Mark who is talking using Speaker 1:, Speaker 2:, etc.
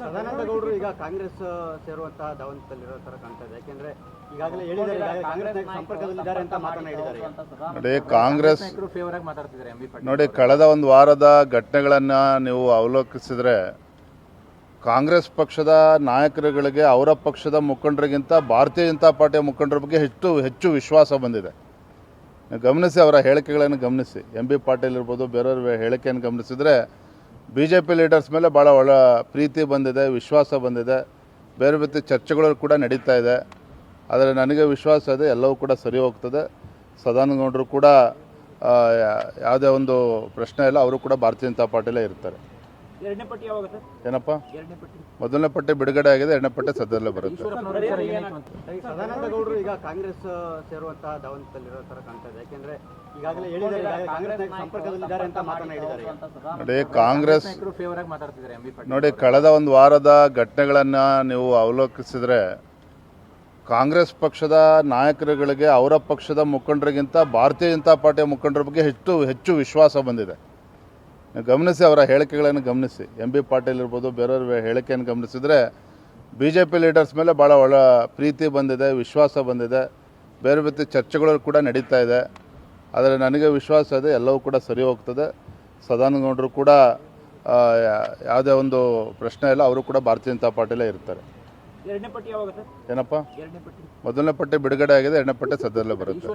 Speaker 1: ಸದಾನಂದ ಗೌಡರು ಈಗ ಕಾಂಗ್ರೆಸ್ ಸೇರುವಂತಹ ದಾವಣದಲ್ಲಿರೋ ತರ ಕಾಣ್ತಾ ಇದೆ. ಯಾಕೆಂದ್ರೆ ಈಗಾಗಲೇ ಹೇಳಿದ್ದಾರೆ ಕಾಂಗ್ರೆಸ್ ಸಂಪರ್ಕದಲ್ಲಿದ್ದಾರೆ ಅಂತ ಮಾತನ್ನ ಹೇಳಿದ್ದಾರೆ.
Speaker 2: ನೋಡಿ ಕಾಂಗ್ರೆಸ್
Speaker 3: ಫೇವರ್ ಆಗಿ ಮಾತಾಡ್ತಿದ್ದಾರೆ
Speaker 2: ನೋಡಿ ಕಳೆದ ಒಂದು ವಾರದ ಘಟನೆಗಳನ್ನು ನೀವು ಅವಲೋಕಿಸಿದ್ರೆ ಕಾಂಗ್ರೆಸ್ ಪಕ್ಷದ ನಾಯಕರುಗಳಿಗೆ ಅವರ ಪಕ್ಷದ ಮುಖಂಡರಿಗಿಂತ ಭಾರತೀಯ ಜನತಾ ಪಾರ್ಟಿಯ ಮುಖಂಡರ ಬಗ್ಗೆ ಹೆಚ್ಚು ಹೆಚ್ಚು ವಿಶ್ವಾಸ ಬಂದಿದೆ. ಗಮನಿಸಿ ಅವರ ಹೇಳಿಕೆಗಳನ್ನು ಗಮನಿಸಿ. ಎಂ ಬಿ ಪಾಟೀಲ್ ಇರ್ಬೋದು ಬೇರೆಯವ್ರ ಹೇಳಿಕೆಯನ್ನು ಗಮನಿಸಿದರೆ ಬಿ ಜೆ ಪಿ ಲೀಡರ್ಸ್ ಮೇಲೆ ಭಾಳ ಒಳ್ಳೆ ಪ್ರೀತಿ ಬಂದಿದೆ, ವಿಶ್ವಾಸ ಬಂದಿದೆ. ಬೇರೆ ಬೇರೆ ಚರ್ಚೆಗಳು ಕೂಡ ನಡೀತಾ ಇದೆ. ಆದರೆ ನನಗೆ ವಿಶ್ವಾಸ ಇದೆ, ಎಲ್ಲವೂ ಕೂಡ ಸರಿ ಹೋಗ್ತದೆ. ಸದಾನಂದಗೌಡರು ಕೂಡ ಯಾವುದೇ ಒಂದು ಪ್ರಶ್ನೆ ಇಲ್ಲ, ಅವರು ಕೂಡ ಭಾರತೀಯ ಜನತಾ ಪಾರ್ಟಿಲೇ ಇರ್ತಾರೆ.
Speaker 3: ಎರಡನೇ ಪಟ್ಟಿ ಯಾವಾಗ ಸರ್?
Speaker 2: ಏನಪ್ಪ?
Speaker 3: ಎರಡನೇ ಪಟ್ಟಿ.
Speaker 2: ಮೊದಲನೇ ಪಟ್ಟಿ ಬಿಡುಗಡೆ ಆಗಿದೆ ಎರಡನೇ ಪಟ್ಟಿ ಸದ್ಯದಲ್ಲೇ ಬರುತ್ತೆ.
Speaker 1: ಸದಾನಂದ ಗೌಡರು ಈಗ ಕಾಂಗ್ರೆಸ್ ಸೇರುವಂತಹ ಧಾವಂತದಲ್ಲಿರೋ ತರ ಕಾಣ್ತಾ ಇದೆ. ಯಾಕೆಂದ್ರೆ ಈಗಾಗಲೇ ಹೇಳಿದ್ದಾರೆ ಕಾಂಗ್ರೆಸ್ ಸಂಪರ್ಕದಲ್ಲಿದ್ದಾರೆ ಅಂತ ಮಾತನ್ನ ಹೇಳಿದ್ದಾರೆ.
Speaker 2: ನೋಡಿ ಕಾಂಗ್ರೆಸ್
Speaker 3: ಫೇವರ್ ಆಗಿ ಮಾತಾಡ್ತಿದ್ದಾರೆ ಎಂ ಪಾಟೀಲ್
Speaker 2: ನೋಡಿ ಕಳೆದ ಒಂದು ವಾರದ ಘಟನೆಗಳನ್ನ ನೀವು ಅವಲೋಕಿಸಿದ್ರೆ ಕಾಂಗ್ರೆಸ್ ಪಕ್ಷದ ನಾಯಕರುಗಳಿಗೆ ಅವರ ಪಕ್ಷದ ಮುಖಂಡರಿಗಿಂತ ಭಾರತೀಯ ಜನತಾ ಪಾರ್ಟಿಯ ಮುಖಂಡರ ಬಗ್ಗೆ ಹೆಚ್ಚು ಹೆಚ್ಚು ವಿಶ್ವಾಸ ಬಂದಿದೆ. ಗಮನಿಸಿ ಅವರ ಹೇಳಿಕೆಗಳನ್ನು ಗಮನಿಸಿ. ಎಂ ಬಿ ಪಾಟೀಲ್ ಇರ್ಬೋದು ಬೇರೆಯವ್ರ ಹೇಳಿಕೆಯನ್ನು ಗಮನಿಸಿದರೆ ಬಿ ಜೆ ಪಿ ಲೀಡರ್ಸ್ ಮೇಲೆ ಭಾಳ ಒಳ್ಳೆ ಪ್ರೀತಿ ಬಂದಿದೆ ವಿಶ್ವಾಸ ಬಂದಿದೆ. ಬೇರೆ ಬೇರೆ ಚರ್ಚೆಗಳು ಕೂಡ ನಡೀತಾ ಇದೆ. ಆದರೆ ನನಗೆ ವಿಶ್ವಾಸ ಇದೆ ಎಲ್ಲವೂ ಕೂಡ ಸರಿ ಹೋಗ್ತದೆ. ಸದಾನಂದಗೌಡರು ಕೂಡ ಯಾವುದೇ ಒಂದು ಪ್ರಶ್ನೆ ಇಲ್ಲ ಅವರು ಕೂಡ ಭಾರತೀಯ ಜನತಾ ಪಾರ್ಟಿಲೇ ಇರ್ತಾರೆ.
Speaker 3: ಎರಡನೇ ಪಟ್ಟಿ ಯಾವಾಗ
Speaker 2: ಏನಪ್ಪ? ಮೊದಲನೇ ಪಟ್ಟಿ ಬಿಡುಗಡೆ ಆಗಿದೆ ಎರಡನೇ ಪಟ್ಟಿ ಸದ್ಯದಲ್ಲೇ ಬರುತ್ತೆ.